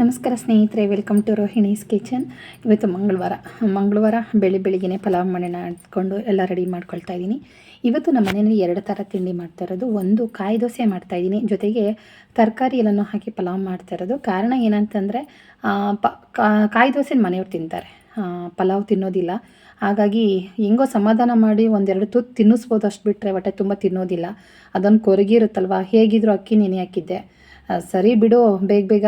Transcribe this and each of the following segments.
ನಮಸ್ಕಾರ ಸ್ನೇಹಿತರೆ welcome to Rohini's kitchen. ಇವತ್ತು ಮಂಗಳವಾರ. ಮಂಗಳವಾರ ಬೆಳಿ ಬೆಳಿಗ್ಗೆ ಪಲಾವ್ ಮನೆನ ಹಾಕ್ಕೊಂಡು ಎಲ್ಲ ರೆಡಿ ಮಾಡ್ಕೊಳ್ತಾ ಇದ್ದೀನಿ. ಇವತ್ತು ನಮ್ಮ ಮನೆಯಲ್ಲಿ ಎರಡು ಥರ ತಿಂಡಿ ಮಾಡ್ತಾ ಇರೋದು. ಒಂದು ಕಾಯಿ ದೋಸೆ ಮಾಡ್ತಾ ಇದ್ದೀನಿ. ಜೊತೆಗೆ ತರಕಾರಿ ಎಲ್ಲನೂ ಹಾಕಿ ಪಲಾವ್ ಮಾಡ್ತಾ ಇರೋದು. ಕಾರಣ ಏನಂತಂದರೆ ಪ ಕಾಯಿ ದೋಸೆನ ಮನೆಯವ್ರು ತಿಂತಾರೆ. ಪಲಾವ್ ತಿನ್ನೋದಿಲ್ಲ. ಹಾಗಾಗಿ ಹೆಂಗೋ ಸಮಾಧಾನ ಮಾಡಿ ಒಂದೆರಡು ತುತ್ತು ತಿನ್ನಿಸ್ಬೋದು ಅಷ್ಟು ಬಿಟ್ಟರೆ ಹೊಟ್ಟೆ ತುಂಬ ತಿನ್ನೋದಿಲ್ಲ. ಅದೊಂದು ಕೊರಗಿರುತ್ತಲ್ವ ಹೇಗಿದ್ರು ಅಕ್ಕಿ ನೆನೆ ಹಾಕಿದ್ದೆ. ಸರಿ ಬಿಡು, ಬೇಗ ಬೇಗ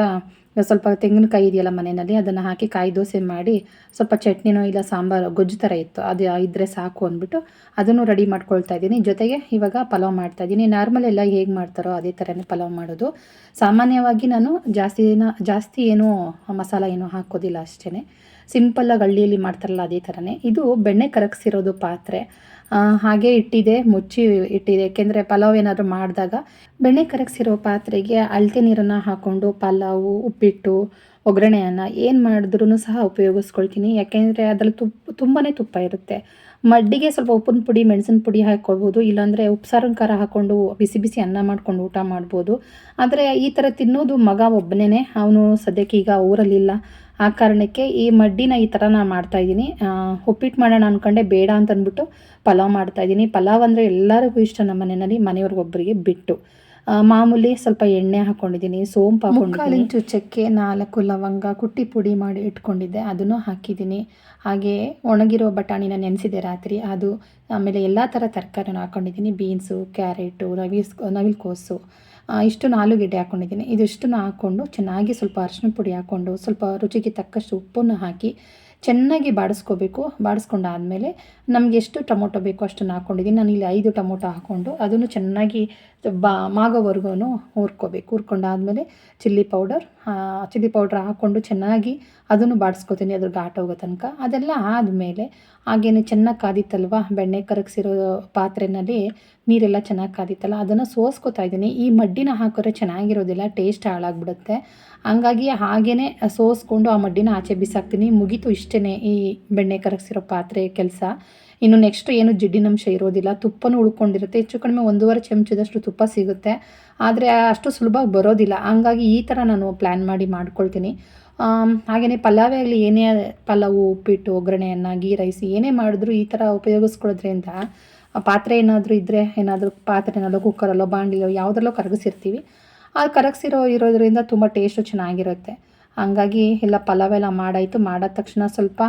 ಸ್ವಲ್ಪ ತೆಂಗಿನಕಾಯಿ ಇದೆಯಲ್ಲ ಮನೆಯಲ್ಲಿ, ಅದನ್ನು ಹಾಕಿ ಕಾಯಿ ದೋಸೆ ಮಾಡಿ ಸ್ವಲ್ಪ ಚಟ್ನಿನೋ ಇಲ್ಲ ಸಾಂಬಾರು ಗೊಜ್ಜು ಥರ ಇತ್ತು, ಅದು ಇದ್ದರೆ ಸಾಕು ಅಂದ್ಬಿಟ್ಟು ಅದನ್ನು ರೆಡಿ ಮಾಡ್ಕೊಳ್ತಾ ಇದ್ದೀನಿ. ಜೊತೆಗೆ ಇವಾಗ ಪಲಾವ್ ಮಾಡ್ತಾ ಇದ್ದೀನಿ. ನಾರ್ಮಲ್ ಎಲ್ಲ ಹೇಗೆ ಮಾಡ್ತಾರೋ ಅದೇ ಥರನೇ ಪಲಾವ್ ಮಾಡೋದು. ಸಾಮಾನ್ಯವಾಗಿ ನಾನು ಜಾಸ್ತಿನ ಜಾಸ್ತಿ ಏನೂ ಮಸಾಲ ಏನು ಹಾಕೋದಿಲ್ಲ ಅಷ್ಟೇ ಸಿಂಪಲ್ಲಾಗಿ ಹಳ್ಳಿಯಲ್ಲಿ ಮಾಡ್ತಾರಲ್ಲ ಅದೇ ಥರನೇ. ಇದು ಬೆಣ್ಣೆ ಕರಗಿಸಿರೋದು ಪಾತ್ರೆ. ಹಾಗೆ ಇಟ್ಟಿದೆ, ಮುಚ್ಚಿ ಇಟ್ಟಿದೆ. ಏಕೆಂದರೆ ಪಲಾವ್ ಏನಾದರೂ ಮಾಡಿದಾಗ ಬೆಣ್ಣೆ ಕರಗಿಸಿರೋ ಪಾತ್ರೆಗೆ ಅಳತೆ ನೀರನ್ನು ಹಾಕ್ಕೊಂಡು ಪಲಾವು, ಉಪ್ಪಿಟ್ಟು, ಒಗ್ಗರಣೆಯನ್ನು ಏನು ಮಾಡಿದ್ರೂ ಸಹ ಉಪಯೋಗಿಸ್ಕೊಳ್ತೀನಿ. ಯಾಕೆಂದರೆ ಅದರಲ್ಲಿ ತುಪ್ಪ ತುಂಬಾ ತುಪ್ಪ ಇರುತ್ತೆ. ಮಡ್ಡಿಗೆ ಸ್ವಲ್ಪ ಉಪ್ಪಿನ ಪುಡಿ, ಮೆಣಸಿನ ಪುಡಿ ಹಾಕ್ಕೊಳ್ಬೋದು ಇಲ್ಲಾಂದರೆ ಉಪ್ಸಾರಿನ ಖಾರ ಹಾಕ್ಕೊಂಡು ಬಿಸಿ ಬಿಸಿ ಅನ್ನ ಮಾಡ್ಕೊಂಡು ಊಟ ಮಾಡ್ಬೋದು. ಆದರೆ ಈ ಥರ ತಿನ್ನೋದು ಮಗ ಒಬ್ಬನೇ ಅವನು ಸದ್ಯಕ್ಕೆ ಈಗ ಊರಲ್ಲಿಲ್ಲ. ಆ ಕಾರಣಕ್ಕೆ ಈ ಮಡ್ಡಿನ ಈ ಥರ ನಾನು ಮಾಡ್ತಾಯಿದ್ದೀನಿ ಉಪ್ಪಿಟ್ಟು ಮಾಡೋಣ ಅಂದ್ಕೊಂಡೆ ಬೇಡ ಅಂತಂದ್ಬಿಟ್ಟು ಪಲಾವ್ ಮಾಡ್ತಾಯಿದ್ದೀನಿ ಪಲಾವ್ ಅಂದರೆ ಎಲ್ಲರಿಗೂ ಇಷ್ಟ ನಮ್ಮ ಮನೆಯಲ್ಲಿ ಮನೆಯವ್ರಿಗೊಬ್ಬರಿಗೆ ಬಿಟ್ಟು. ಮಾಮೂಲಿ ಸ್ವಲ್ಪ ಎಣ್ಣೆ ಹಾಕ್ಕೊಂಡಿದ್ದೀನಿ ಸೋಂಪು ಹಾಕೊಂಡಿದ್ದೀನಿ. ಚಕ್ಕೆ ನಾಲ್ಕು ಲವಂಗ ಕುಟ್ಟಿ ಪುಡಿ ಮಾಡಿ ಇಟ್ಕೊಂಡಿದ್ದೆ, ಅದನ್ನು ಹಾಕಿದ್ದೀನಿ. ಹಾಗೆ ಒಣಗಿರೋ ಬಟಾಣಿನ ನೆನೆಸಿದೆ ರಾತ್ರಿ, ಅದು ಆಮೇಲೆ ಎಲ್ಲ ಥರ ತರಕಾರಿನ ಹಾಕ್ಕೊಂಡಿದ್ದೀನಿ ಬೀನ್ಸು, ಕ್ಯಾರೆಟು ನವಿಲ್ಸ್ ನವಿಲ್ಕೋಸು ಇಷ್ಟನ್ನು ಆಲೂಗೆಡ್ಡೆ ಹಾಕ್ಕೊಂಡಿದ್ದೀನಿ ಇದಿಷ್ಟನ್ನು ಹಾಕ್ಕೊಂಡು ಚೆನ್ನಾಗಿ ಸ್ವಲ್ಪ ಅರಿಶಿನ ಪುಡಿ ಹಾಕ್ಕೊಂಡು ಸ್ವಲ್ಪ ರುಚಿಗೆ ತಕ್ಕಷ್ಟು ಉಪ್ಪನ್ನು ಹಾಕಿ ಚೆನ್ನಾಗಿ ಬಾಡಿಸ್ಕೋಬೇಕು. ಬಾಡಿಸ್ಕೊಂಡಾದಮೇಲೆ ನಮಗೆ ಎಷ್ಟು ಟೊಮೊಟೊ ಬೇಕೋ ಅಷ್ಟನ್ನು ಹಾಕ್ಕೊಂಡಿದ್ದೀನಿ. ನಾನು ಇಲ್ಲಿ ಐದು ಟೊಮೊಟೊ ಹಾಕ್ಕೊಂಡು ಅದನ್ನು ಚೆನ್ನಾಗಿ ಬಾ ಮಾಗೋವರೆಗೂ ಹುರ್ಕೋಬೇಕು. ಹುರ್ಕೊಂಡಾದಮೇಲೆ ಚಿಲ್ಲಿ ಪೌಡರ್ ಚಿಲ್ಲಿ ಪೌಡ್ರ್ ಹಾಕ್ಕೊಂಡು ಚೆನ್ನಾಗಿ ಅದನ್ನು ಬಾಡಿಸ್ಕೊತೀನಿ ಅದ್ರ ಘಾಟ್ ಹೋಗೋ ತನಕ. ಅದೆಲ್ಲ ಆದಮೇಲೆ ಹಾಗೇನೆ ಚೆನ್ನಾಗಿ ಕಾದಿತ್ತಲ್ವ, ಬೆಣ್ಣೆ ಕರಗಿಸಿರೋ ಪಾತ್ರೆಯಲ್ಲಿ ನೀರೆಲ್ಲ ಚೆನ್ನಾಗಿ ಕಾದಿತ್ತಲ್ಲ, ಅದನ್ನು ಸೋಸ್ಕೊತಾ ಇದ್ದೀನಿ. ಈ ಮಡ್ಡಿನ ಹಾಕಿದ್ರೆ ಚೆನ್ನಾಗಿರೋದಿಲ್ಲ, ಟೇಸ್ಟ್ ಹಾಳಾಗ್ಬಿಡುತ್ತೆ. ಹಂಗಾಗಿ ಹಾಗೇ ಸೋಸ್ಕೊಂಡು ಆ ಮಡ್ಡಿನ ಆಚೆ ಬಿಸಾಕ್ತೀನಿ. ಮುಗೀತು ಇಷ್ಟೇ ಈ ಬೆಣ್ಣೆ ಕರಗಿಸಿರೋ ಪಾತ್ರೆ ಕೆಲಸ. ಇನ್ನು ನೆಕ್ಸ್ಟ್ ಏನು ಜಿಡ್ಡಿನಂಶ ಇರೋದಿಲ್ಲ. ತುಪ್ಪನೂ ಉಳ್ಕೊಂಡಿರುತ್ತೆ. ಹೆಚ್ಚು ಕಡಿಮೆ ಒಂದೂವರೆ ಚಮಚದಷ್ಟು ತುಪ್ಪ ಸಿಗುತ್ತೆ. ಆದರೆ ಅಷ್ಟು ಸುಲಭವಾಗಿ ಬರೋದಿಲ್ಲ. ಹಂಗಾಗಿ ಈ ಥರ ನಾನು ಪ್ಲ್ಯಾನ್ ಮಾಡಿ ಮಾಡ್ಕೊಳ್ತೀನಿ. ಹಾಗೆಯೇ ಪಲಾವೇ ಆಗಲಿ ಏನೇ ಪಲಾವು, ಉಪ್ಪಿಟ್ಟು, ಒಗ್ಗರಣೆಯನ್ನು ಗೀ ರೈಸ್ ಏನೇ ಮಾಡಿದ್ರು ಈ ಥರ ಉಪಯೋಗಿಸ್ಕೊಳ್ಳೋದ್ರಿಂದ ಪಾತ್ರೆ ಏನಾದರೂ ಇದ್ದರೆ ಏನಾದರೂ ಪಾತ್ರೆನಲ್ಲೋ ಕುಕ್ಕರಲ್ಲೋ ಬಾಂಡಿಲೋ, ಯಾವುದರಲ್ಲೋ ಕರಗಿಸಿರ್ತೀವಿ. ಅದು ಕರಗಿಸಿರೋ ಇರೋದ್ರಿಂದ ತುಂಬ ಟೇಸ್ಟು ಚೆನ್ನಾಗಿರುತ್ತೆ. ಹಂಗಾಗಿ ಎಲ್ಲ ಪಲಾವ್ ಎಲ್ಲ ಮಾಡಾಯಿತು. ಮಾಡಿದ ತಕ್ಷಣ ಸ್ವಲ್ಪ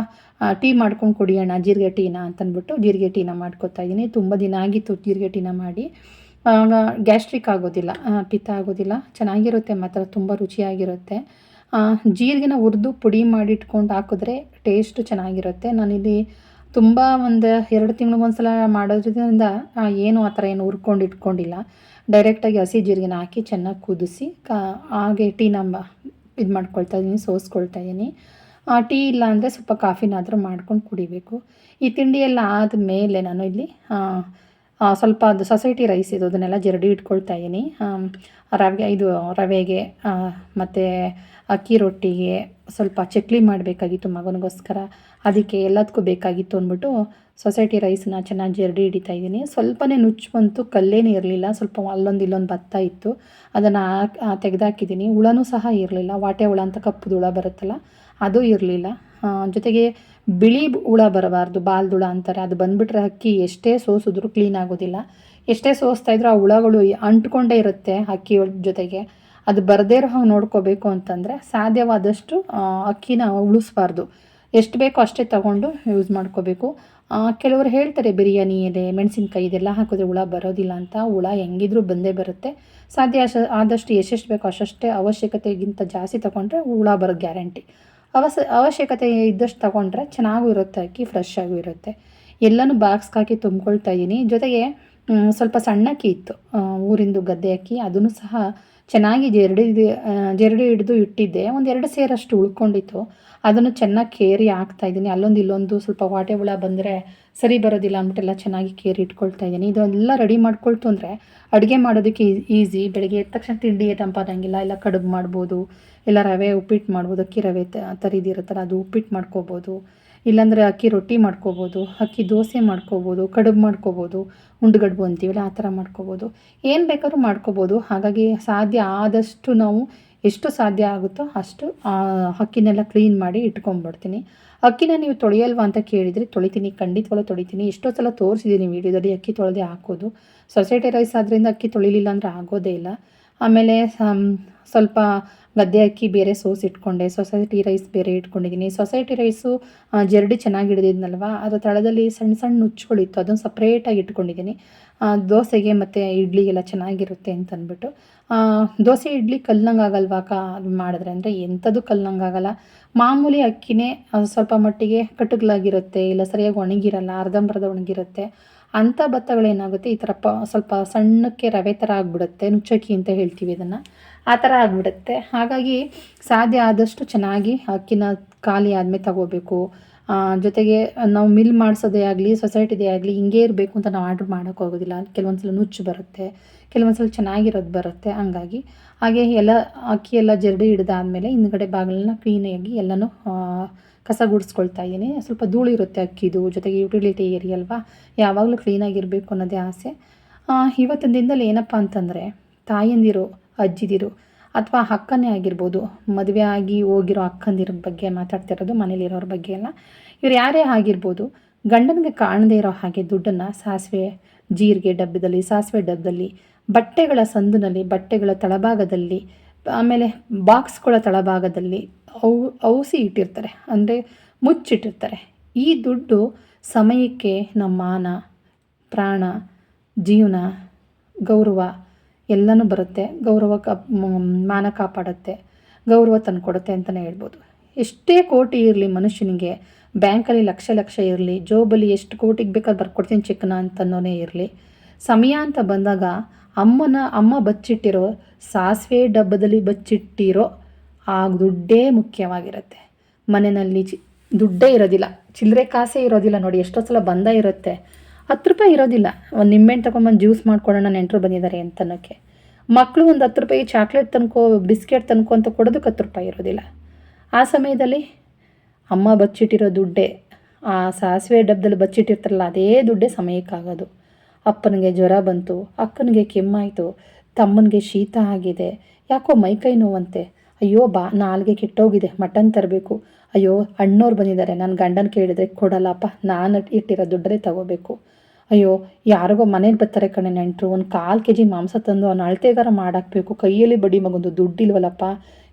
ಟೀ ಮಾಡ್ಕೊಂಡು ಕುಡಿಯೋಣ, ಜೀರಿಗೆ ಟೀನ ಅಂತಂದ್ಬಿಟ್ಟು ಜೀರಿಗೆ ಟೀನ ಮಾಡ್ಕೊತಾ ಇದ್ದೀನಿ ತುಂಬ ದಿನ ಆಗಿತ್ತು ಜೀರಿಗೆ ಟೀನ ಮಾಡಿ. ಗ್ಯಾಸ್ಟ್ರಿಕ್ ಆಗೋದಿಲ್ಲ ಪಿತ್ತ ಆಗೋದಿಲ್ಲ. ಚೆನ್ನಾಗಿರುತ್ತೆ, ಮಾತ್ರ ತುಂಬ ರುಚಿಯಾಗಿರುತ್ತೆ. ಜೀರಿಗೆನ ಹುರಿದು ಪುಡಿ ಮಾಡಿಟ್ಕೊಂಡು ಹಾಕಿದ್ರೆ ಟೇಸ್ಟು ಚೆನ್ನಾಗಿರುತ್ತೆ. ನಾನಿಲ್ಲಿ ತುಂಬ ಒಂದು ಎರಡು ತಿಂಗಳಿಗೊಂದ್ಸಲ ಮಾಡೋದ್ರಿಂದ ಏನು ಆ ಥರ ಏನು ಹುರ್ಕೊಂಡು ಇಟ್ಕೊಂಡಿಲ್ಲ. ಡೈರೆಕ್ಟಾಗಿ ಹಸಿ ಜೀರಿಗೆನ ಹಾಕಿ ಚೆನ್ನಾಗಿ ಕುದಿಸಿ, ಕಾ, ಹಾಗೆ ಟೀನ ಇದು ಮಾಡ್ಕೊಳ್ತಾ ಇದ್ದೀನಿ ಸೋಸ್ಕೊಳ್ತಾ ಇದ್ದೀನಿ ಟೀ ಇಲ್ಲ ಅಂದರೆ ಸ್ವಲ್ಪ ಕಾಫಿನಾದರೂ ಮಾಡ್ಕೊಂಡು ಕುಡಿಬೇಕು. ಈ ತಿಂಡಿ ಎಲ್ಲ ಆದಮೇಲೆ ನಾನು ಇಲ್ಲಿ ಸ್ವಲ್ಪ ಅದು ಸೊಸೈಟಿ ರೈಸ್ ಇದು, ಅದನ್ನೆಲ್ಲ ಜರಡಿ ಇಟ್ಕೊಳ್ತಾ ಇದ್ದೀನಿ ರವೆ, ಇದು ರವೆಗೆ ಮತ್ತು ಅಕ್ಕಿ ರೊಟ್ಟಿಗೆ ಸ್ವಲ್ಪ ಚಕ್ಲಿ ಮಾಡಬೇಕಾಗಿತ್ತು ಮಗನಿಗೋಸ್ಕರ. ಅದಕ್ಕೆ ಎಲ್ಲದಕ್ಕೂ ಬೇಕಾಗಿತ್ತು ಅಂದ್ಬಿಟ್ಟು ಸೊಸೈಟಿ ರೈಸನ್ನ ಚೆನ್ನಾಗಿ ಜರಡಿ ಹಿಡಿತಾ ಇದ್ದೀನಿ. ಸ್ವಲ್ಪನೇ ನುಚ್ಚು ಬಂತು ಕಲ್ಲೇನೇ ಇರಲಿಲ್ಲ. ಸ್ವಲ್ಪ ಅಲ್ಲೊಂದು ಇಲ್ಲೊಂದು ಭತ್ತ ಇತ್ತು. ಅದನ್ನು ತೆಗೆದಾಕಿದ್ದೀನಿ. ಹುಳನೂ ಸಹ ಇರಲಿಲ್ಲ. ವಾಟೆ ಹುಳ ಅಂತ ಕಪ್ಪುದು ಹುಳ ಬರುತ್ತಲ್ಲ, ಅದು ಇರಲಿಲ್ಲ. ಜೊತೆಗೆ ಬಿಳಿ ಹುಳ ಬರಬಾರ್ದು ಬಾಲ್ದುಳ ಅಂತಾರೆ. ಅದು ಬಂದುಬಿಟ್ರೆ ಅಕ್ಕಿ ಎಷ್ಟೇ ಸೋಸಿದ್ರು ಕ್ಲೀನ್ ಆಗೋದಿಲ್ಲ. ಎಷ್ಟೇ ಸೋಸ್ತಾ ಇದ್ರೂ ಆ ಹುಳಗಳು ಅಂಟ್ಕೊಂಡೇ ಇರುತ್ತೆ ಅಕ್ಕಿ ಜೊತೆಗೆ. ಅದು ಬರದೇ ಇರೋ ಹಾಗೆ ನೋಡ್ಕೋಬೇಕು ಅಂತಂದರೆ ಸಾಧ್ಯವಾದಷ್ಟು ಅಕ್ಕಿನ ಉಳಿಸ್ಬಾರ್ದು. ಎಷ್ಟು ಬೇಕೋ ಅಷ್ಟೇ ತಗೊಂಡು ಯೂಸ್ ಮಾಡ್ಕೋಬೇಕು. ಕೆಲವರು ಹೇಳ್ತಾರೆ, ಬಿರಿಯಾನಿ ಇದೆ, ಮೆಣಸಿನ್ಕಾಯಿ ಇದೆಲ್ಲ ಹಾಕಿದ್ರೆ ಹುಳ ಬರೋದಿಲ್ಲ ಅಂತ. ಹುಳ ಹೆಂಗಿದ್ರೂ ಬಂದೇ ಬರುತ್ತೆ. ಸಾಧ್ಯ ಆದಷ್ಟು ಎಷ್ಟೆಷ್ಟು ಬೇಕೋ ಅಷ್ಟೇ ಅವಶ್ಯಕತೆಗಿಂತ ಜಾಸ್ತಿ ತಗೊಂಡ್ರೆ ಹುಳ ಬರೋ ಗ್ಯಾರಂಟಿ. ಅವಸ, ಅವಶ್ಯಕತೆ ಇದ್ದಷ್ಟು ತಗೊಂಡ್ರೆ ಚೆನ್ನಾಗೂ ಇರುತ್ತೆ ಅಕ್ಕಿ ಫ್ರೆಶ್ ಆಗೂ ಇರುತ್ತೆ. ಎಲ್ಲನೂ ಬಾಕ್ಸ್ಗೆ ಹಾಕಿ ತುಂಬ್ಕೊಳ್ತಾ ಇದ್ದೀನಿ ಜೊತೆಗೆ ಸ್ವಲ್ಪ ಸಣ್ಣ ಅಕ್ಕಿ ಇತ್ತು ಊರಿಂದು ಗದ್ದೆ ಅಕ್ಕಿ, ಅದನ್ನು ಸಹ ಚೆನ್ನಾಗಿ ಜರಡಿ ಜರಡಿ ಹಿಡಿದು ಇಟ್ಟಿದ್ದೆ. ಒಂದು ಎರಡು ಸೇರಷ್ಟು ಉಳ್ಕೊಂಡಿತ್ತು. ಅದನ್ನು ಚೆನ್ನಾಗಿ ಕೇರಿ ಹಾಕ್ತಾ ಇದ್ದೀನಿ. ಅಲ್ಲೊಂದು ಇಲ್ಲೊಂದು ಸ್ವಲ್ಪ ವಾಟೆ ಹುಳ ಬಂದರೆ ಸರಿ ಬರೋದಿಲ್ಲ ಅಂದ್ಬಿಟ್ಟೆಲ್ಲ ಚೆನ್ನಾಗಿ ಕೇರಿ ಇಟ್ಕೊಳ್ತಾ ಇದ್ದೀನಿ. ಇದೆಲ್ಲ ರೆಡಿ ಮಾಡ್ಕೊಳ್ತು ಅಂದರೆ ಅಡುಗೆ ಮಾಡೋದಕ್ಕೆ ಈಸಿ ಬೆಳಗ್ಗೆ ಎದ್ದ ತಕ್ಷಣ ತಿಂಡಿ ತಂಪಾದಂಗಿಲ್ಲ ಇಲ್ಲ ಕಡುಬು ಮಾಡ್ಬೋದು. ಇಲ್ಲ ರವೆ ಉಪ್ಪಿಟ್ಟು ಮಾಡ್ಬೋದು. ಅಕ್ಕಿ ರವೆ ತರಿದಿರುತ್ತಲ್ಲ, ಅದು ಉಪ್ಪಿಟ್ಟು ಮಾಡ್ಕೋಬೋದು. ಇಲ್ಲಾಂದರೆ ಅಕ್ಕಿ ರೊಟ್ಟಿ ಮಾಡ್ಕೋಬೋದು, ಅಕ್ಕಿ ದೋಸೆ ಮಾಡ್ಕೋಬೋದು, ಕಡುಬು ಮಾಡ್ಕೋಬೋದು, ಉಂಡುಗಡ್ಬು ಅಂತೀವಲ್ಲ ಆ ಥರ ಮಾಡ್ಕೋಬೋದು. ಏನು ಬೇಕಾದ್ರೂ ಮಾಡ್ಕೋಬೋದು. ಹಾಗಾಗಿ ಸಾಧ್ಯ ಆದಷ್ಟು ನಾವು ಎಷ್ಟು ಸಾಧ್ಯ ಆಗುತ್ತೋ ಅಷ್ಟು ಅಕ್ಕಿನೆಲ್ಲ ಕ್ಲೀನ್ ಮಾಡಿ ಇಟ್ಕೊಂಡ್ಬಿಡ್ತೀನಿ. ಅಕ್ಕಿನ ನೀವು ತೊಳೆಯಲ್ವಾ ಅಂತ ಕೇಳಿದರೆ ತೊಳಿತೀನಿ, ಖಂಡಿತವಾಗ್ಲೂ ತೊಳಿತೀನಿ. ಎಷ್ಟೋ ಸಲ ತೋರಿಸಿದ್ದೀನಿ ವೀಡಿಯೋದಲ್ಲಿ ಅಕ್ಕಿ ತೊಳೆದೇ ಹಾಕೋದು. ಸೊಸೈಟಿ ರೈಸ್ ಆದ್ದರಿಂದ ಅಕ್ಕಿ ತೊಳಿಲಿಲ್ಲ ಅಂದರೆ ಆಗೋದೇ ಇಲ್ಲ. ಆಮೇಲೆ ಸ್ವಲ್ಪ ಗದ್ದೆ ಅಕ್ಕಿ ಬೇರೆ ಸೋಸ್ ಇಟ್ಕೊಂಡೆ, ಸೊಸೈಟಿ ರೈಸ್ ಬೇರೆ ಇಟ್ಕೊಂಡಿದ್ದೀನಿ. ಸೊಸೈಟಿ ರೈಸು ಜರಡಿ ಚೆನ್ನಾಗಿ ಹಿಡಿದಿದ್ನಲ್ವ? ಅದು ತಳದಲ್ಲಿ ಸಣ್ಣ ಸಣ್ಣ ನುಚ್ಚುಗಳಿತ್ತು, ಅದನ್ನು ಸಪ್ರೇಟಾಗಿ ಇಟ್ಕೊಂಡಿದ್ದೀನಿ. ದೋಸೆಗೆ ಮತ್ತು ಇಡ್ಲಿಗೆಲ್ಲ ಚೆನ್ನಾಗಿರುತ್ತೆ ಅಂತ ಅಂದ್ಬಿಟ್ಟು ದೋಸೆ ಇಡ್ಲಿ ಕಲ್ಲಂಗೆ ಆಗಲ್ವಾ ಅದು ಮಾಡಿದ್ರೆ ಅಂದರೆ ಎಂಥದ್ದು ಕಲ್ಲಂಗೆ ಆಗಲ್ಲ ಮಾಮೂಲಿ ಅಕ್ಕಿನೇ ಸ್ವಲ್ಪ ಮಟ್ಟಿಗೆ ಕಟುಗ್ಲಾಗಿರುತ್ತೆ, ಇಲ್ಲ ಸರಿಯಾಗಿ ಒಣಗಿರಲ್ಲ, ಅರ್ಧಂಬರ್ಧ ಒಣಗಿರುತ್ತೆ. ಅಂಥ ಭತ್ತಗಳೇನಾಗುತ್ತೆ? ಈ ಥರ ಪ, ಸ್ವಲ್ಪ ಸಣ್ಣಕ್ಕೆ ರವೆ ಥರ ಆಗಿಬಿಡುತ್ತೆ. ನುಚ್ಚಕ್ಕಿ ಅಂತ ಹೇಳ್ತೀವಿ ಇದನ್ನು. ಆ ಥರ ಆಗಿಬಿಡುತ್ತೆ. ಹಾಗಾಗಿ ಸಾಧ್ಯ ಆದಷ್ಟು ಚೆನ್ನಾಗಿ ಅಕ್ಕಿನ ಖಾಲಿ ಆದಮೇಲೆ ತಗೋಬೇಕು. ಜೊತೆಗೆ ನಾವು ಮಿಲ್ ಮಾಡಿಸೋದೇ ಆಗಲಿ, ಸೊಸೈಟಿದೇ ಆಗಲಿ, ಹಿಂಗೆ ಇರಬೇಕು ಅಂತ ನಾವು ಆರ್ಡ್ರ್ ಮಾಡೋಕೆ ಹೋಗೋದಿಲ್ಲ. ಕೆಲವೊಂದು ಸಲ ನುಚ್ಚು ಬರುತ್ತೆ. ಕೆಲವೊಂದು ಸಲ ಚೆನ್ನಾಗಿರೋದು ಬರುತ್ತೆ. ಹಂಗಾಗಿ ಹಾಗೆ ಎಲ್ಲ ಅಕ್ಕಿ ಎಲ್ಲ ಜರಡಿ ಹಿಡ್ದಾದ್ಮೇಲೆ ಹಿಂದ್ಗಡೆ ಬಾಗಿಲನ್ನ ಕ್ಲೀನಾಗಿ ಎಲ್ಲನೂ ಕಸ ಗುಡಿಸ್ಕೊಳ್ತಾ ಇದ್ದೀನಿ. ಸ್ವಲ್ಪ ಧೂಳು ಇರುತ್ತೆ ಅಕ್ಕಿದು, ಜೊತೆಗೆ ಯುಟಿಲಿಟಿ ಏರಿಯಾ ಅಲ್ವಾ? ಯಾವಾಗಲೂ ಕ್ಲೀನಾಗಿರಬೇಕು ಅನ್ನೋದೇ ಆಸೆ. ಇವತ್ತಿನ ದಿನದಲ್ಲಿ ಏನಪ್ಪ ಅಂತಂದರೆ, ತಾಯಂದಿರು, ಅಜ್ಜಿದಿರು ಅಥವಾ ಅಕ್ಕನೇ ಆಗಿರ್ಬೋದು, ಮದುವೆ ಆಗಿ ಹೋಗಿರೋ ಅಕ್ಕಂದಿರ ಬಗ್ಗೆ ಮಾತಾಡ್ತಿರೋದು ಮನೇಲಿರೋರ ಬಗ್ಗೆ ಎಲ್ಲ ಇವ್ರು ಯಾರೇ ಆಗಿರ್ಬೋದು, ಗಂಡನಿಗೆ ಕಾಣದೇ ಇರೋ ಹಾಗೆ ದುಡ್ಡನ್ನು ಸಾಸಿವೆ, ಜೀರಿಗೆ ಡಬ್ಬದಲ್ಲಿ, ಸಾಸಿವೆ ಡಬ್ಬದಲ್ಲಿ, ಬಟ್ಟೆಗಳ ಸಂದಿನಲ್ಲಿ, ಬಟ್ಟೆಗಳ ತಳಭಾಗದಲ್ಲಿ, ಆಮೇಲೆ ಬಾಕ್ಸ್ಗಳ ತಳಭಾಗದಲ್ಲಿ ಅವು ಔಸಿ ಇಟ್ಟಿರ್ತಾರೆ. ಅಂದರೆ ಮುಚ್ಚಿಟ್ಟಿರ್ತಾರೆ. ಈ ದುಡ್ಡು ಸಮಯಕ್ಕೆ ನಮ್ಮ ಮಾನ, ಪ್ರಾಣ, ಜೀವನ, ಗೌರವ ಎಲ್ಲನೂ ಬರುತ್ತೆ. ಗೌರವ ಕಾ ಮಾನ ಕಾಪಾಡುತ್ತೆ. ಗೌರವ ತಂದುಕೊಡುತ್ತೆ ಅಂತಲೇ ಹೇಳ್ಬೋದು. ಎಷ್ಟೇ ಕೋಟಿ ಇರಲಿ ಮನುಷ್ಯನಿಗೆ, ಬ್ಯಾಂಕಲ್ಲಿ ಲಕ್ಷ ಲಕ್ಷ ಇರಲಿ, ಜೋಬಲ್ಲಿ ಎಷ್ಟು ಕೋಟಿಗೆ ಬೇಕಾದ್ರೆ ಬರ್ಕೊಡ್ತೀನಿ ಚಿಕ್ಕನ ಅಂತನೋನೇ ಇರಲಿ. ಸಮಯ ಅಂತ ಬಂದಾಗ ಅಮ್ಮನ, ಅಮ್ಮ ಬಚ್ಚಿಟ್ಟಿರೋ, ಸಾಸಿವೆ ಡಬ್ಬದಲ್ಲಿ ಬಚ್ಚಿಟ್ಟಿರೋ ಆ ದುಡ್ಡೇ ಮುಖ್ಯವಾಗಿರುತ್ತೆ. ಮನೆಯಲ್ಲಿ ಚಿ, ದುಡ್ಡೇ ಇರೋದಿಲ್ಲ. ಚಿಲ್ಲರೆ ಕಾಸೇ ಇರೋದಿಲ್ಲ ನೋಡಿ ಎಷ್ಟೋ ಸಲ ಬಂದ ಇರುತ್ತೆ. ಹತ್ತು ರೂಪಾಯಿ ಇರೋದಿಲ್ಲ. ಒಂದು ನಿಂಬೆಹಣ್ಣು ತೊಗೊಂಬಂದು ಜ್ಯೂಸ್ ಮಾಡ್ಕೊಡೋಣ ನೆಂಟರು ಬಂದಿದ್ದಾರೆ ಅಂತನೋಕ್ಕೆ ಮಕ್ಕಳು ಒಂದು ಹತ್ತು ರೂಪಾಯಿ ಚಾಕ್ಲೇಟ್ ತನ್ಕೋ ಬಿಸ್ಕೆಟ್ ತನ್ಕೋ ಅಂತ ಕೊಡೋದಕ್ಕೆ ಹತ್ತು ರೂಪಾಯಿ ಇರೋದಿಲ್ಲ. ಆ ಸಮಯದಲ್ಲಿ ಅಮ್ಮ ಬಚ್ಚಿಟ್ಟಿರೋ ದುಡ್ಡೇ, ಆ ಸಾಸಿವೆ ಡಬ್ಬದಲ್ಲಿ ಬಚ್ಚಿಟ್ಟಿರ್ತಾರಲ್ಲ, ಅದೇ ದುಡ್ಡೇ ಸಮಯಕ್ಕಾಗೋದು ಅಪ್ಪನಿಗೆ ಜ್ವರ ಬಂತು, ಅಕ್ಕನಿಗೆ ಕೆಮ್ಮಾಯಿತು ತಮ್ಮನಿಗೆ ಶೀತ ಆಗಿದೆ, ಯಾಕೋ ಮೈಕೈ ನೋವಂತೆ. ಅಯ್ಯೋ, ಬಾ, ನಾಲ್ಗೆ ಕೆಟ್ಟೋಗಿದೆ, ಮಟನ್ ತರಬೇಕು. ಅಯ್ಯೋ, ಅಣ್ಣೋರು ಬಂದಿದ್ದಾರೆ ನನ್ನ ಗಂಡನ ಕೇಳಿದ್ರೆ ಕೊಡಲ್ಲಪ್ಪ, ನಾನು ಇಟ್ಟಿರೋ ದುಡ್ಡರೇ ತಗೋಬೇಕು. ಅಯ್ಯೋ, ಯಾರಿಗೋ ಮನೇಲಿ ಬರ್ತಾರೆ ಕಣೆ ನೆಂಟರು, ಒಂದು ಕಾಲು ಕೆ ಜಿ ಮಾಂಸ ತಂದು ಅವ್ನು ಅಳತೆಗಾರ ಮಾಡಾಕಬೇಕು, ಕೈಯಲ್ಲಿ ಬಡ್ಡಿ ಮಗೊಂದು ದುಡ್ಡಿಲ್ವಲ್ಲಪ್ಪ.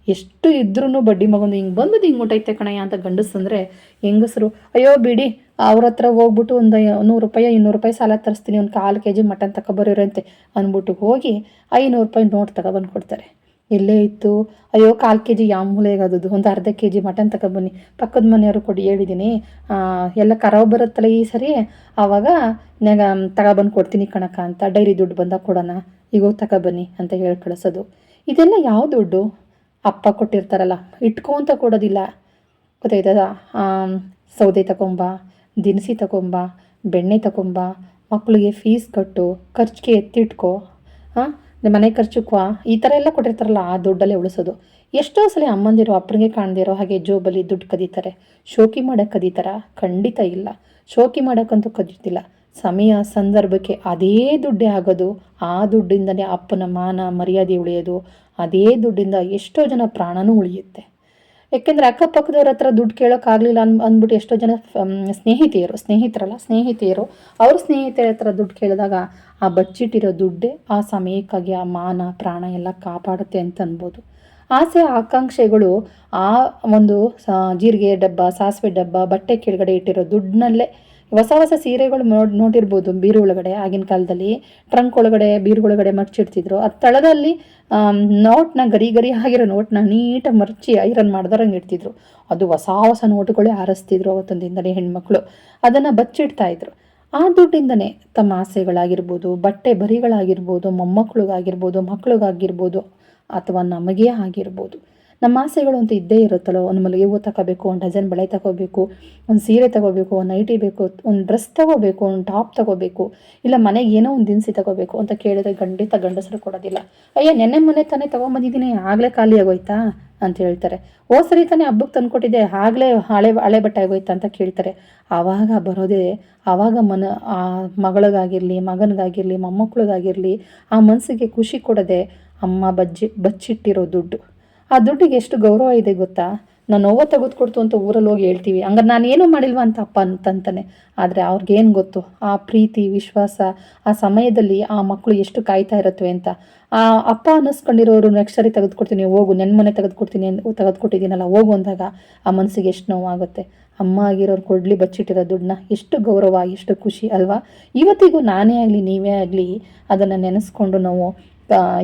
ಎಷ್ಟು ಇದ್ರೂ ಬಡ್ಡಿ ಮಗೊಂದು ಹಿಂಗೆ ಬಂದದ್ದು ಹಿಂಗೆ ಮುಟ್ಟೈತೆ ಕಣಯ್ಯ ಅಂತ ಗಂಡಸಂದರೆ ಹೆಂಗಸರು. ಅಯ್ಯೋ, ಬಿಡಿ, ಅವ್ರ ಹತ್ರ ಹೋಗ್ಬಿಟ್ಟು ಒಂದು ನೂರು ರೂಪಾಯಿ, ಇನ್ನೂರು ರೂಪಾಯಿ ಸಾಲ ತರಿಸ್ತೀನಿ, ಒಂದು ಕಾಲು ಕೆ ಜಿ ಮಟನ್ ತಗೊಬರೋರಂತೆ ಅಂದ್ಬಿಟ್ಟು ಹೋಗಿ ಐನೂರು ರೂಪಾಯಿ ನೋಟ್ ತಗೊಬಂದು ಕೊಡ್ತಾರೆ ಎಲ್ಲೇ ಇತ್ತು? ಅಯ್ಯೋ, ಕಾಲು ಕೆ ಜಿ ಯಾವ ಮೂಲೆಗೆ ಅದದು ಒಂದು ಅರ್ಧ ಕೆ ಜಿ ಮಟನ್ ತಗೊಬನ್ನಿ ಪಕ್ಕದ ಮನೆಯವರು ಕೊಡಿ ಹೇಳಿದ್ದೀನಿ ಎಲ್ಲ ಕರಾವ್ ಬರುತ್ತಲ್ಲ ಈ ಸರಿ? ಆವಾಗ ನಾಗ ತಗೊಬಂದು ಕೊಡ್ತೀನಿ ಕಣಕ ಅಂತ. ಡೈರಿ ದುಡ್ಡು ಬಂದಾಗ ಕೊಡೋಣ. ಈಗ ತಗೊಬನ್ನಿ ಅಂತ ಹೇಳಿ ಕಳಿಸೋದು. ಇದೆಲ್ಲ ಯಾವ ದುಡ್ಡು? ಅಪ್ಪ ಕೊಟ್ಟಿರ್ತಾರಲ್ಲ, ಇಟ್ಕೊಂತ ಕೊಡೋದಿಲ್ಲ. ಗೊತ್ತಾಯ್ತದ? ಸೌದೆ ತಗೊಂಬ, ದಿನಸಿ ತಗೊಂಬ, ಬೆಣ್ಣೆ ತಗೊಂಬ ಮಕ್ಕಳಿಗೆ ಫೀಸ್ ಕಟ್ಟು, ಖರ್ಚಿಗೆ ಎತ್ತಿಟ್ಕೋ ಹಾಂ ಮನೆ ಖರ್ಚುಕ್ವಾ ಈ ಥರ ಎಲ್ಲ ಕೊಟ್ಟಿರ್ತಾರಲ್ಲ, ಆ ದುಡ್ಡಲ್ಲೇ ಉಳಿಸೋದು. ಎಷ್ಟೋ ಸಲ ಅಮ್ಮಂದಿರೋ ಅಪ್ಪನಿಗೆ ಕಾಣ್ದಿರೋ ಹಾಗೆ ಜೋಬಲ್ಲಿ ದುಡ್ಡು ಕದೀತಾರೆ. ಶೋಕಿ ಮಾಡೋಕ್ಕೆ ಕದೀತಾರ? ಖಂಡಿತ ಇಲ್ಲ. ಶೋಕಿ ಮಾಡೋಕ್ಕಂತೂ ಕದೀತಿಲ್ಲ ಸಮಯ, ಸಂದರ್ಭಕ್ಕೆ ಅದೇ ದುಡ್ಡೇ ಆಗೋದು, ಆ ದುಡ್ಡಿಂದನೇ ಅಪ್ಪನ ಮಾನ ಮರ್ಯಾದೆ ಉಳಿಯೋದು, ಅದೇ ದುಡ್ಡಿಂದ ಎಷ್ಟೋ ಜನ ಪ್ರಾಣನೂ ಉಳಿಯುತ್ತೆ. ಯಾಕೆಂದರೆ ಅಕ್ಕಪಕ್ಕದವ್ರ ಹತ್ರ ದುಡ್ಡು ಕೇಳೋಕ್ಕಾಗಲಿಲ್ಲ ಅನ್ ಅಂದ್ಬಿಟ್ಟು ಎಷ್ಟೋ ಜನ ಸ್ನೇಹಿತೆಯರು, ಸ್ನೇಹಿತರಲ್ಲ, ಸ್ನೇಹಿತೆಯರು, ಅವ್ರ ಸ್ನೇಹಿತರ ಹತ್ರ ದುಡ್ಡು ಕೇಳಿದಾಗ ಆ ಬಚ್ಚಿಟ್ಟಿರೋ ದುಡ್ಡೇ ಆ ಸಮಯಕ್ಕಾಗಿ ಆ ಮಾನ, ಪ್ರಾಣ ಎಲ್ಲ ಕಾಪಾಡುತ್ತೆ ಅಂತ ಅನ್ಬೋದು. ಆಸೆ, ಆಕಾಂಕ್ಷೆಗಳು ಆ ಒಂದು ಜೀರಿಗೆ ಡಬ್ಬ, ಸಾಸಿವೆ ಡಬ್ಬ, ಬಟ್ಟೆ ಕೆಳಗಡೆ ಇಟ್ಟಿರೋ ದುಡ್ಡಿನಲ್ಲೇ ಹೊಸ ಹೊಸ ಸೀರೆಗಳು ನೋಡಿ ನೋಡಿರ್ಬೋದು ಬೀರು ಒಳಗಡೆ ಆಗಿನ ಕಾಲದಲ್ಲಿ. ಟ್ರಂಕ್ ಒಳಗಡೆ, ಬೀರು ಒಳಗಡೆ ಮರ್ಚಿಡ್ತಿದ್ರು ಆ ತಳದಲ್ಲಿ ನೋಟ್ನ ಗರಿ ಗರಿ ಆಗಿರೋ ನೋಟ್ನ ನೀಟಾಗಿ ಮರ್ಚಿ ಐರನ್ ಮಾಡ್ದಾರಂಗೆ ಇಡ್ತಿದ್ರು. ಅದು ಹೊಸ ಹೊಸ ನೋಟುಗಳೇ ಆರಿಸ್ತಿದ್ರು ಅವತ್ತೊಂದಿಂದಲೇ ಹೆಣ್ಮಕ್ಳು. ಅದನ್ನು ಬಚ್ಚಿಡ್ತಾ ಇದ್ರು. ಆ ದುಡ್ಡಿಂದನೇ ತಮ್ಮ ಆಸೆಗಳಾಗಿರ್ಬೋದು, ಬಟ್ಟೆ ಬರಿಗಳಾಗಿರ್ಬೋದು, ಮೊಮ್ಮಕ್ಳಿಗಾಗಿರ್ಬೋದು, ಮಕ್ಳಿಗಾಗಿರ್ಬೋದು, ಅಥವಾ ನಮಗೇ ಆಗಿರ್ಬೋದು. ನಮ್ಮ ಆಸೆಗಳು ಅಂತ ಇದ್ದೇ ಇರುತ್ತಲ್ಲ, ಒಂದು ಮಲ್ಲಿಗೆ ಹೂವು ತಗೋಬೇಕು, ಒಂದು ಡಜನ್ ಬಳೆ ತಗೋಬೇಕು, ಒಂದು ಸೀರೆ ತಗೋಬೇಕು, ಒಂದು ನೈಟಿ ಬೇಕು, ಒಂದು ಡ್ರೆಸ್ ತಗೋಬೇಕು, ಒಂದು ಟಾಪ್ ತಗೋಬೇಕು, ಇಲ್ಲ ಮನೆಗೆ ಏನೋ ಒಂದು ದಿನಸಿ ತಗೋಬೇಕು ಅಂತ ಕೇಳಿದ್ರೆ ಖಂಡಿತ ಗಂಡಸರು ಕೊಡೋದಿಲ್ಲ. ಅಯ್ಯ, ನೆನ್ನೆ ಮೊನ್ನೆ ತಾನೇ ತಗೊಂಬಂದಿದ್ದೀನಿ, ಆಗಲೇ ಖಾಲಿ ಆಗೋಯ್ತಾ? ಅಂತ ಹೇಳ್ತಾರೆ. ಓ, ಸರಿ ತಾನೇ ಹಬ್ಬಕ್ಕೆ ತಂದುಕೊಟ್ಟಿದ್ದೆ, ಆಗಲೇ ಹಳೆ ಹಳೆ ಬಟ್ಟೆ ಆಗೋಯ್ತಾ ಅಂತ ಕೇಳ್ತಾರೆ. ಆವಾಗ ಬರೋದೇ, ಆವಾಗ ಮನ, ಆ ಮಗಳಿಗಾಗಿರಲಿ, ಮಗನಿಗಾಗಿರಲಿ, ಮೊಮ್ಮಕ್ಕಳಿಗಾಗಿರಲಿ, ಆ ಮನಸ್ಸಿಗೆ ಖುಷಿ ಕೊಡದೆ ಅಮ್ಮ ಬಜ್ಜಿ, ಬಚ್ಚಿಟ್ಟಿರೋ ದುಡ್ಡು. ಆ ದುಡ್ಡಿಗೆ ಎಷ್ಟು ಗೌರವ ಇದೆ ಗೊತ್ತಾ? ನಾನು ನೋವ ತೆಗೆದುಕೊಡ್ತು ಅಂತ ಊರಲ್ಲಿ ಹೋಗಿ ಹೇಳ್ತೀವಿ. ಹಂಗಾರೆ ನಾನು ಏನೂ ಮಾಡಿಲ್ವಾ ಅಂತ ಅಪ್ಪ ಅಂತಂತಾನೆ. ಆದರೆ ಅವ್ರಿಗೇನು ಗೊತ್ತು? ಆ ಪ್ರೀತಿ, ವಿಶ್ವಾಸ, ಆ ಸಮಯದಲ್ಲಿ ಆ ಮಕ್ಕಳು ಎಷ್ಟು ಕಾಯ್ತಾ ಇರತ್ವೆ ಅಂತ. ಆ ಅಪ್ಪ ಅನ್ನಿಸ್ಕೊಂಡಿರೋರು ನೆಕ್ಸ್ಟ್ ಸರಿ ತೆಗೆದುಕೊಡ್ತೀನಿ, ಹೋಗು ನನ್ನ ಮನೆ ತೆಗೆದುಕೊಡ್ತೀನಿ ತೆಗೆದುಕೊಟ್ಟಿದ್ದೀನಲ್ಲ, ಹೋಗು ಅಂದಾಗ ಆ ಮನಸ್ಸಿಗೆ ಎಷ್ಟು ನೋವಾಗುತ್ತೆ. ಅಮ್ಮ ಆಗಿರೋರು ಕೊಡ್ಲಿ ಬಚ್ಚಿಟ್ಟಿರೋ ದುಡ್ಡನ್ನ ಎಷ್ಟು ಗೌರವ, ಎಷ್ಟು ಖುಷಿ ಅಲ್ವಾ? ಇವತ್ತಿಗೂ ನಾನೇ ಆಗಲಿ, ನೀವೇ ಆಗಲಿ ಅದನ್ನು ನೆನೆಸ್ಕೊಂಡು ನಾವು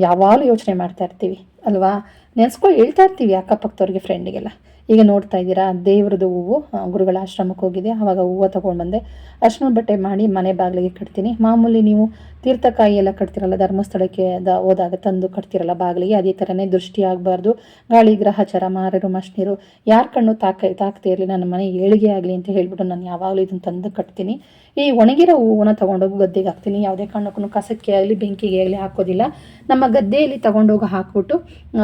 ಯಾವಾಗಲೂ ಯೋಚನೆ ಮಾಡ್ತಾ ಇರ್ತೀವಿ, ಅಲ್ವಾ? ನೆನೆಸ್ಕೊ ಹೇಳ್ತಾ ಇರ್ತೀವಿ ಅಕ್ಕಪಕ್ಕದವ್ರಿಗೆ ಫ್ರೆಂಡಿಗೆಲ್ಲ ಈಗ ನೋಡ್ತಾ ಇದ್ದೀರಾ, ದೇವ್ರದ್ದು ಹೂವು ಗುರುಗಳ ಆಶ್ರಮಕ್ಕೆ ಹೋಗಿದೆ. ಆವಾಗ ಹೂವು ತೊಗೊಂಡು ಬಂದೆ. ಅರ್ಶಿನ ಬಟ್ಟೆ ಮಾಡಿ ಮನೆ ಬಾಗಿಲಿಗೆ ಕಟ್ತೀನಿ. ಮಾಮೂಲಿ ನೀವು ತೀರ್ಥಕಾಯಿ ಎಲ್ಲ ಕಟ್ತಿರಲ್ಲ, ಧರ್ಮಸ್ಥಳಕ್ಕೆ ದ, ಹೋದಾಗ ತಂದು ಕಟ್ತಿರಲ್ಲ ಬಾಗಿಲಿಗೆ, ಅದೇ ಥರನೇ ದೃಷ್ಟಿ ಆಗಬಾರ್ದು. ಗಾಳಿ, ಗ್ರಹಚಾರ, ಮಾರರು ಮಶ್ನೀರು ಯಾರ ಕಣ್ಣು ತಾಕ, ತಾಕ್ತೇ ಇರಲಿ, ನನ್ನ ಮನೆ ಏಳಿಗೆ ಆಗಲಿ ಅಂತ ಹೇಳಿಬಿಟ್ಟು ನಾನು ಯಾವಾಗಲೂ ಇದನ್ನು ತಂದು ಕಟ್ತೀನಿ. ಈ ಒಣಗಿರೋ ಹೂವನ್ನ ತೊಗೊಂಡೋಗಿ ಗದ್ದೆಗೆ ಹಾಕ್ತೀನಿ. ಯಾವುದೇ ಕಾರಣಕ್ಕೂ ಕಸಕ್ಕೆ ಆಗಲಿ, ಬೆಂಕಿಗೆ ಆಗಲಿ ಹಾಕೋದಿಲ್ಲ. ನಮ್ಮ ಗದ್ದೆಯಲ್ಲಿ ತಗೊಂಡೋಗಿ ಹಾಕ್ಬಿಟ್ಟು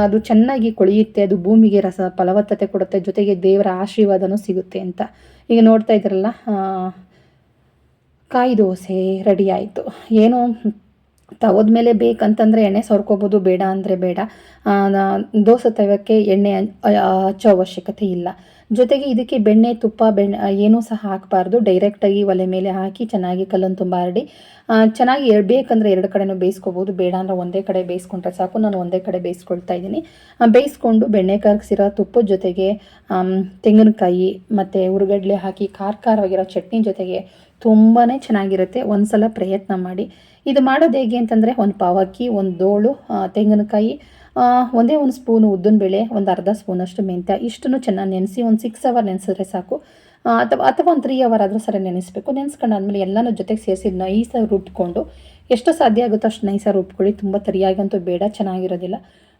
ಅದು ಚೆನ್ನಾಗಿ ಕೊಳೆಯುತ್ತೆ, ಅದು ಭೂಮಿಗೆ ರಸ, ಫಲವತ್ತತೆ ಕೊಡುತ್ತೆ, ಜೊತೆಗೆ ದೇವರ ಆಶೀರ್ವಾದನೂ ಸಿಗುತ್ತೆ ಅಂತ. ಈಗ ನೋಡ್ತಾ ಇದ್ರಲ್ಲ ಕಾಯಿ ದೋಸೆ ರೆಡಿ ಆಯಿತು. ಏನೋ ಮೇಲೆ ಬೇಕಂತಂದರೆ ಎಣ್ಣೆ ಸವರ್ಕೋಬೋದು, ಬೇಡ ಅಂದರೆ ಬೇಡ. ದೋಸೆ ತವಕ್ಕೆ ಎಣ್ಣೆ ಹಚ್ಚೋ ಅವಶ್ಯಕತೆ ಇಲ್ಲ. ಜೊತೆಗೆ ಇದಕ್ಕೆ ಬೆಣ್ಣೆ, ತುಪ್ಪ, ಬೆಣ್ಣೆ ಏನೂ ಸಹ ಹಾಕಬಾರ್ದು. ಡೈರೆಕ್ಟಾಗಿ ಒಲೆ ಮೇಲೆ ಹಾಕಿ ಚೆನ್ನಾಗಿ ಕಲ್ಲನ್ನು ತುಂಬ ಹರಡಿ ಚೆನ್ನಾಗಿ ಬೇಕಂದರೆ ಎರಡು ಕಡೆನೂ ಬೇಯಿಸ್ಕೋಬೋದು. ಬೇಡ ಅಂದರೆ ಒಂದೇ ಕಡೆ ಬೇಯಿಸ್ಕೊಂಡ್ರೆ ಸಾಕು. ನಾನು ಒಂದೇ ಕಡೆ ಬೇಯಿಸ್ಕೊಳ್ತಾ ಇದ್ದೀನಿ. ಬೇಯಿಸ್ಕೊಂಡು ಬೆಣ್ಣೆ ಕರಗಿಸಿರೋ ತುಪ್ಪದ ಜೊತೆಗೆ ತೆಂಗಿನಕಾಯಿ ಮತ್ತು ಉರುಗಡ್ಲೆ ಹಾಕಿ ಖಾರ ಖಾರವಾಗಿರೋ ಚಟ್ನಿ ಜೊತೆಗೆ ತುಂಬಾ ಚೆನ್ನಾಗಿರುತ್ತೆ. ಒಂದು ಸಲ ಪ್ರಯತ್ನ ಮಾಡಿ. ಇದು ಮಾಡೋದು ಹೇಗೆ ಅಂತಂದರೆ, ಒಂದು ಪಾವಕ್ಕಿ, ಒಂದು ದೋಳು ತೆಂಗಿನಕಾಯಿ ಒಂದೇ ಒಂದು ಸ್ಪೂನು ಉದ್ದಿನಬೇಳೆ ಒಂದು ಅರ್ಧ ಸ್ಪೂನಷ್ಟು ಮೆಂತ್ಯ, ಇಷ್ಟನ್ನು ಚೆನ್ನಾಗಿ ನೆನೆಸಿ ಒಂದು ಸಿಕ್ಸ್ ಅವರ್ ನೆನೆಸಿದ್ರೆ ಸಾಕು. ಅಥವಾ ಅಥವಾ ಒಂದು ತ್ರೀ ಅವರ್ ಆದರೂ ಸರಿ ನೆನೆಸ್ಬೇಕು. ನೆನೆಸ್ಕೊಂಡಾದ್ಮೇಲೆ ಎಲ್ಲನೂ ಜೊತೆಗೆ ಸೇರಿಸಿ ನೈಸಾಗಿ ರುಬ್ಕೊಂಡು. ಎಷ್ಟು ಸಾಧ್ಯ ಆಗುತ್ತೋ ಅಷ್ಟು ನೈಸಾಗಿ ರುಬ್ಕೊಳ್ಳಿ. ತುಂಬ ತರಿಯಾಗಂತೂ ಬೇಡ, ಚೆನ್ನಾಗಿರೋದಿಲ್ಲ.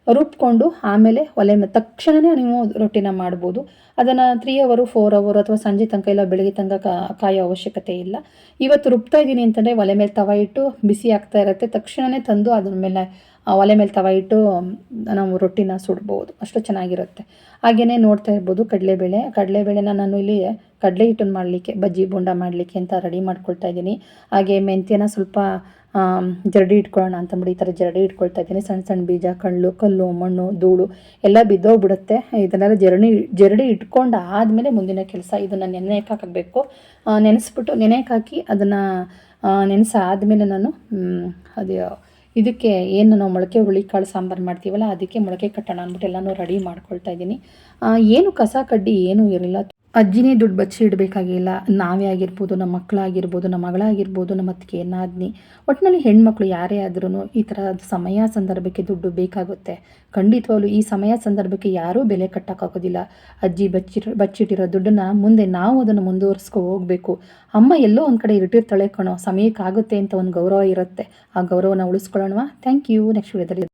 ರುಬ್ಕೊಂಡು ಆಮೇಲೆ ಒಲೆ ಮೇಲೆ ತಕ್ಷಣವೇ ನೀವು ರೊಟ್ಟಿನ ಮಾಡ್ಬೋದು. ಅದನ್ನು ತ್ರೀ ಅವರು ಫೋರ್ ಅವರು ಅಥವಾ ಸಂಜೆ ತನಕ ಇಲ್ಲ ಬೆಳಗ್ಗೆ ತನಕ ಕಾಯೋ ಅವಶ್ಯಕತೆ ಇಲ್ಲ. ಇವತ್ತು ರುಬ್ತಾ ಇದ್ದೀನಿ ಅಂತಂದರೆ ಒಲೆ ಮೇಲೆ ತವ ಇಟ್ಟು ಬಿಸಿ ಆಗ್ತಾ ಇರುತ್ತೆ. ತಕ್ಷಣವೇ ತಂದು ಅದ್ರ ಮೇಲೆ ಒಲೆ ಮೇಲೆ ತವ ಇಟ್ಟು ನಾವು ರೊಟ್ಟಿನ ಸುಡ್ಬೋದು. ಅಷ್ಟು ಚೆನ್ನಾಗಿರುತ್ತೆ. ಹಾಗೆಯೇ ನೋಡ್ತಾ ಇರ್ಬೋದು ಕಡಲೆಬೇಳೆ. ಕಡಲೆಬೇಳೆನ ನಾನು ಇಲ್ಲಿ ಕಡಲೆ ಹಿಟ್ಟನ್ನು ಮಾಡಲಿಕ್ಕೆ, ಬಜ್ಜಿ ಬೋಂಡ ಮಾಡಲಿಕ್ಕೆ ಅಂತ ರೆಡಿ ಮಾಡ್ಕೊಳ್ತಾ ಇದ್ದೀನಿ. ಹಾಗೆ ಮೆಂತ್ಯನ ಸ್ವಲ್ಪ ಜರಡಿ ಇಟ್ಕೊಳ್ಳೋಣ ಅಂತಂದ್ಬಿಟ್ಟು ಈ ಥರ ಜರಡಿ ಇಟ್ಕೊಳ್ತಾ ಇದ್ದೀನಿ. ಸಣ್ಣ ಸಣ್ಣ ಬೀಜ, ಕಳ್ಳು, ಕಲ್ಲು, ಮಣ್ಣು, ಧೂಳು ಎಲ್ಲ ಬಿದ್ದೋಗ್ಬಿಡುತ್ತೆ. ಇದನ್ನೆಲ್ಲ ಜರಡಿ ಜರಡಿ ಇಟ್ಕೊಂಡು ಆದಮೇಲೆ ಮುಂದಿನ ಕೆಲಸ ಇದನ್ನು ನೆನೆಯಕ್ಕೆ ಹಾಕಬೇಕು. ನೆನೆಸ್ಬಿಟ್ಟು ನೆನೆಯಕ್ಕೆ ಹಾಕಿ ಅದನ್ನು ನೆನೆಸಾದಮೇಲೆ ನಾನು ಅದು, ಇದಕ್ಕೆ ಏನು ನಾವು ಮೊಳಕೆ ಹುಳಿಕಾಳು ಸಾಂಬಾರು ಮಾಡ್ತೀವಲ್ಲ, ಅದಕ್ಕೆ ಮೊಳಕೆ ಕಟ್ಟೋಣ ಅಂದ್ಬಿಟ್ಟು ಎಲ್ಲನೂ ರೆಡಿ ಮಾಡ್ಕೊಳ್ತಾ ಇದ್ದೀನಿ. ಏನು ಕಸ ಕಡ್ಡಿ ಏನೂ ಇರಲಿಲ್ಲ. ಅಜ್ಜಿನೇ ದುಡ್ಡು ಬಚ್ಚಿ ಇಡಬೇಕಾಗಿಲ್ಲ. ನಾವೇ ಆಗಿರ್ಬೋದು, ನಮ್ಮ ಮಕ್ಕಳಾಗಿರ್ಬೋದು, ನಮ್ಮ ಮಗಳಾಗಿರ್ಬೋದು, ನಮ್ಮ ಅತ್ತಿಗೆ, ನಾದಿನಿ. ಒಟ್ಟಿನಲ್ಲಿ ಹೆಣ್ಮಕ್ಳು ಯಾರೇ ಆದ್ರೂ ಈ ಥರ ಸಮಯ ಸಂದರ್ಭಕ್ಕೆ ದುಡ್ಡು ಬೇಕಾಗುತ್ತೆ. ಖಂಡಿತವಾಗ್ಲೂ ಈ ಸಮಯ ಸಂದರ್ಭಕ್ಕೆ ಯಾರೂ ಬೆಲೆ ಕಟ್ಟೋಕ್ಕಾಗೋದಿಲ್ಲ. ಅಜ್ಜಿ ಬಚ್ಚಿರೋ, ಬಚ್ಚಿಟ್ಟಿರೋ ದುಡ್ಡನ್ನ ಮುಂದೆ ನಾವು ಅದನ್ನು ಮುಂದುವರಿಸ್ಕೊ ಹೋಗಬೇಕು. ಅಮ್ಮ ಎಲ್ಲೋ ಒಂದು ಕಡೆ ಇಟ್ಟಿರ್ತಾಳೆ ಕಣೋ, ಸಮಯಕ್ಕಾಗುತ್ತೆ ಅಂತ ಒಂದು ಗೌರವ ಇರುತ್ತೆ. ಆ ಗೌರವನ ಉಳಿಸ್ಕೊಳ್ಳೋಣ ಥ್ಯಾಂಕ್ ಯು ನೆಕ್ಸ್ಟ್ ವಿಡಿಯೋದಲ್ಲಿ